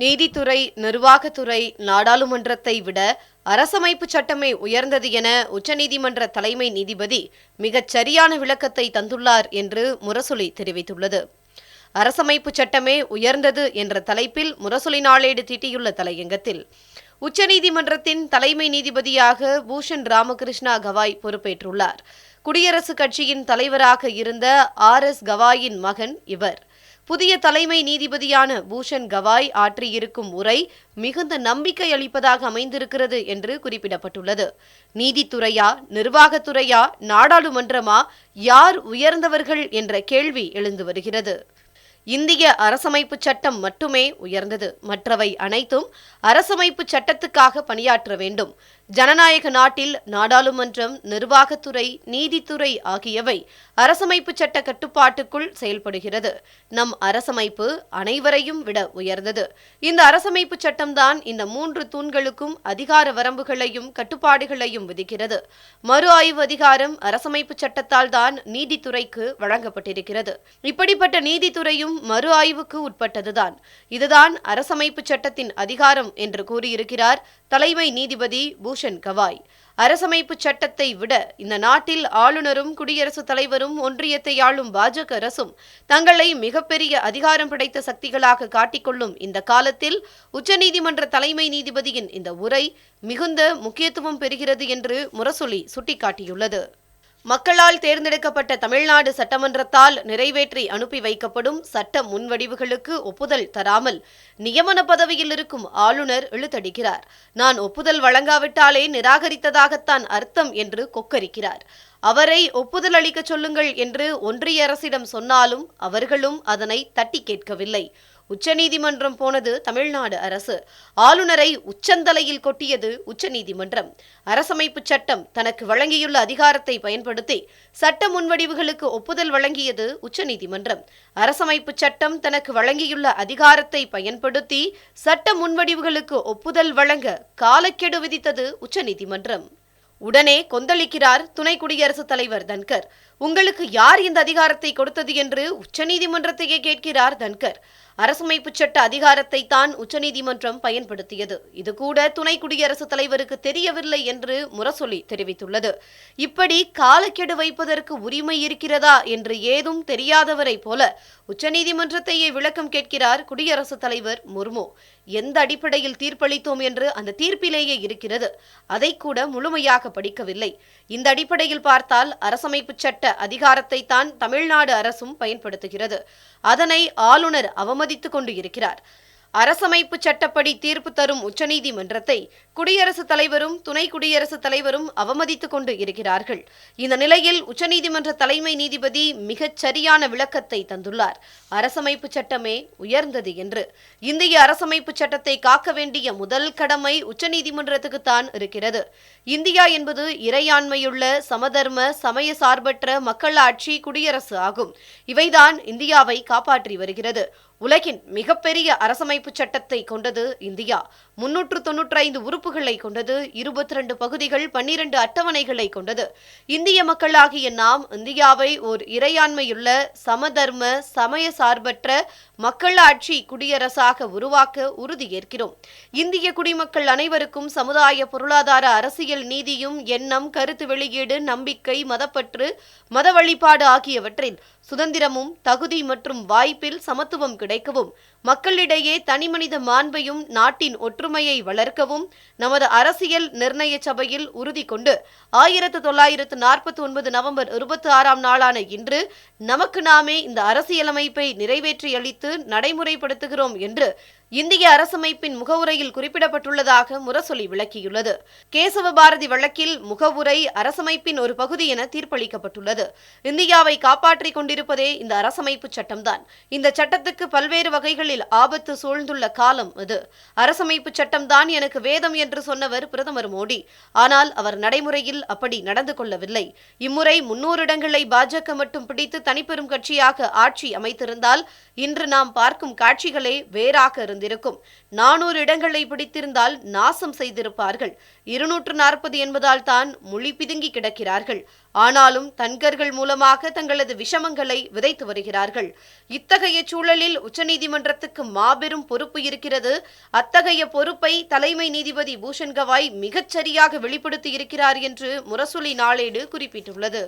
நீதித்துறை நிர்வாகத்துறை நாடாளுமன்றத்தை விட அரசமைப்பு சட்டமே உயர்ந்தது என உச்சநீதிமன்ற தலைமை நீதிபதி மிகச் சரியான விளக்கத்தை தந்துள்ளார் என்று முரசொலி தெரிவித்துள்ளது. அரசமைப்பு சட்டமே உயர்ந்தது என்ற தலைப்பில் முரசொலி நாளேடு தீட்டியுள்ள தலையங்கத்தில் உச்சநீதிமன்றத்தின் தலைமை நீதிபதியாக பூஷன் ராமகிருஷ்ணா கவாய் பொறுப்பேற்றுள்ளார். குடியரசுக் கட்சியின் தலைவராக இருந்த ஆர் எஸ் கவாயின் மகன் இவர். புதிய தலைமை நீதிபதியான பூஷன் கவாய் ஆற்றியிருக்கும் உரை மிகுந்த நம்பிக்கை அளிப்பதாக அமைந்திருக்கிறது என்று குறிப்பிடப்பட்டுள்ளது. நீதித்துறையா நிர்வாகத்துறையா நாடாளுமன்றமா யார் உயர்ந்தவர்கள் என்ற கேள்வி எழுந்து வருகிறது. இந்திய அரசமைப்பு சட்டம் மட்டுமே உயர்ந்தது. மற்றவை அனைத்தும் அரசமைப்பு சட்டத்துக்காக பணியாற்ற வேண்டும். ஜனநாயக நாட்டில் நாடாளுமன்றம் நிர்வாகத்துறை நீதித்துறை ஆகியவை அரசமைப்பு சட்ட கட்டுப்பாட்டுக்குள் செயல்படுகிறது. நம் அரசமைப்பு அனைவரையும் விட உயர்ந்தது. இந்த அரசமைப்பு சட்டம்தான் இந்த மூன்று தூண்களுக்கும் அதிகார வரம்புகளையும் கட்டுப்பாடுகளையும் விதிக்கிறது. மறு ஆய்வு அதிகாரம் அரசமைப்பு சட்டத்தால் தான் நீதித்துறைக்கு வழங்கப்பட்டிருக்கிறது. இப்படிப்பட்ட நீதித்துறையும் மறு ஆய்வுக்கு உட்பட்டதுதான். இதுதான் அரசமைப்பு சட்டத்தின் அதிகாரம் என்று கூறியிருக்கிறார் தலைமை நீதிபதி பூ பூஷன் கவாய். அரசமைப்பு சட்டத்தை விட இந்த நாட்டில் ஆளுநரும் குடியரசுத் தலைவரும் ஒன்றியத்தை ஆளும் பாஜக அரசும் தங்களை மிகப்பெரிய அதிகாரம் படைத்த சக்திகளாக காட்டிக்கொள்ளும் இந்த காலத்தில் உச்சநீதிமன்ற தலைமை நீதிபதியின் இந்த உரை மிகுந்த முக்கியத்துவம் பெறுகிறது என்று முரசொலி சுட்டிக்காட்டியுள்ளது. மக்களால் தேர்ந்தெடுக்கப்பட்ட தமிழ்நாடு சட்டமன்றத்தால் நிறைவேற்றி அனுப்பி வைக்கப்படும் சட்ட முன்வடிவுகளுக்கு ஒப்புதல் தராமல் நியமன பதவியில் இருக்கும் ஆளுநர் இழுத்தடிக்கிறார். நான் ஒப்புதல் வழங்காவிட்டாலே நிராகரித்ததாகத்தான் அர்த்தம் என்று கொக்கரிக்கிறார். அவரை ஒப்புதல் அளிக்க சொல்லுங்கள் என்று ஒன்றிய அரசிடம் சொன்னாலும் அவர்களும் அதனை தட்டி கேட்கவில்லை. உச்சநீதிமன்றம் போனது தமிழ்நாடு அரசு. ஆளுநரை உச்சந்தலையில் கொட்டியது உச்சநீதிமன்றம். அரசமைப்பு சட்டம் தனக்கு வழங்கியுள்ள அதிகாரத்தை பயன்படுத்தி சட்ட முன்வடிவுகளுக்கு ஒப்புதல் வழங்கியது உச்சநீதிமன்றம். அரசமைப்பு சட்டம் தனக்கு வழங்கியுள்ள அதிகாரத்தை பயன்படுத்தி சட்ட முன்வடிவுகளுக்கு ஒப்புதல் வழங்க காலக்கெடு விதித்தது உச்சநீதிமன்றம். உடனே கொந்தளிக்கிறார் துணை குடியரசுத் தலைவர் தன்கர். உங்களுக்கு யார் இந்த அதிகாரத்தை கொடுத்தது? என்று உச்சநீதிமன்றத்தையே கேட்கிறார் தன்கர். அரசமைப்பு சட்ட அதிகாரத்தை தான் உச்சநீதிமன்றம் பயன்படுத்தியது. இது கூட துணை குடியரசுத் தலைவருக்கு தெரியவில்லை என்று முரசொலி தெரிவித்துள்ளது. இப்படி காலக்கெடு வைப்பதற்கு உரிமை இருக்கிறதா என்று ஏதும் தெரியாதவரை போல உச்சநீதிமன்றத்தையே விளக்கம் கேட்கிறார் குடியரசுத் தலைவர் முர்மு. எந்த அடிப்படையில் தீர்ப்பளித்தோம் என்று அந்த தீர்ப்பிலேயே இருக்கிறது. அதை கூட முழுமையாக படிக்கவில்லை. இந்த அடிப்படையில் பார்த்தால் அரசமைப்பு சட்ட அதிகாரத்தை தான் தமிழ்நாடு அரசும் பயன்படுத்துகிறது. அதனை ஆளுநர் அனுமதித்துக் கொண்டு இருக்கிறார் அரசமைப்பு சட்டப்படி தீர்ப்பு தரும் உச்சநீதிமன்றத்தை குடியரசுத் தலைவரும் துணை குடியரசுத் தலைவரும் அவமதித்துக் கொண்டு இருக்கிறார்கள் இந்த நிலையில் உச்சநீதிமன்ற தலைமை நீதிபதி மிகச் சரியான விளக்கத்தை தந்துள்ளார். அரசமைப்பு சட்டமே உயர்ந்தது என்று. இந்திய அரசமைப்பு சட்டத்தை காக்க வேண்டிய முதல் கடமை உச்சநீதிமன்றத்துக்கு தான் இருக்கிறது. இந்தியா என்பது இறையாண்மையுள்ள சமதர்ம சமய சார்பற்ற மக்கள் ஆட்சி குடியரசு ஆகும். இவைதான் இந்தியாவை காப்பாற்றி வருகிறது. உலகின் மிகப்பெரிய அரசமைப்பு சட்டத்தை கொண்டது இந்தியா. முன்னூற்று தொன்னூற்றி ஐந்து உறுப்புகளை கொண்டது இருபத்தி ரெண்டு பகுதிகள் பன்னிரண்டு அட்டவணைகளை கொண்டது. இந்திய மக்களாகிய நாம் இந்தியாவை ஓர் இறையாண்மையுள்ள சமதர்ம சமய சார்பற்ற மக்களாட்சி குடியரசாக உருவாக்க உறுதியேற்கிறோம். இந்திய குடிமக்கள் அனைவருக்கும் சமுதாய பொருளாதார அரசியல் நீதியும் எண்ணம் கருத்து வெளியீடு நம்பிக்கை மதப்பற்று மத வழிபாடு ஆகியவற்றில் சுதந்திரமும் தகுதி மற்றும் வாய்ப்பில் சமத்துவம் கிடைக்கவும் மக்களிடையே தனிமனித மாண்பையும் நாட்டின் ஒற்றுமையை வளர்க்கவும் நமது அரசியல் நிர்ணய சபையில் உறுதி கொண்டு ஆயிரத்து தொள்ளாயிரத்து நாற்பத்தி ஒன்பது நவம்பர் இருபத்தி ஆறாம் நாளான இன்று நமக்கு நாமே இந்த அரசியலமைப்பை நிறைவேற்றியளித்து நடைமுறைப்படுத்துகிறோம் என்று இந்திய அரசமைப்பின் முகவுரையில் குறிப்பிடப்பட்டுள்ளதாக முரசொலி விளக்கியுள்ளது. கேசவ பாரதி வழக்கில் முகவுரை அரசமைப்பின் ஒரு பகுதி என தீர்ப்பளிக்கப்பட்டுள்ளது. இந்தியாவை காப்பாற்றிக் கொண்டிருப்பதே இந்த அரசமைப்பு சட்டம்தான். இந்த சட்டத்துக்கு பல்வேறு வகைகளில் ஆபத்து சூழ்ந்துள்ள காலம் இது. அரசமைப்பு சட்டம்தான் எனக்கு வேதம் என்று சொன்னவர் பிரதமர் மோடி. ஆனால் அவர் நடைமுறையில் அப்படி நடந்து கொள்ளவில்லை. இம்முறை முன்னூறு இடங்களை பாஜக மட்டும் பிடித்து தனிப்பெரும் கட்சியாக ஆட்சி அமைத்திருந்தால் இன்று நாம் பார்க்கும் காட்சிகளே வேறாக இருந்தது இருந்திருக்கும் நானூறு இடங்களை பிடித்திருந்தால் நாசம் செய்திருப்பார்கள். இருநூற்று நாற்பது என்பதால் தான் மொழி பிதுங்கி கிடக்கிறார்கள். ஆனாலும் தன்கர்கள் மூலமாக தங்களது விஷமங்களை விதைத்து வருகிறார்கள். இத்தகைய சூழலில் உச்சநீதிமன்றத்துக்கு மாபெரும் பொறுப்பு இருக்கிறது. அத்தகைய பொறுப்பை தலைமை நீதிபதி பூஷன் கவாய் மிகச்சரியாக வெளிப்படுத்தி இருக்கிறார் என்று முரசொலி நாளேடு குறிப்பிட்டுள்ளது.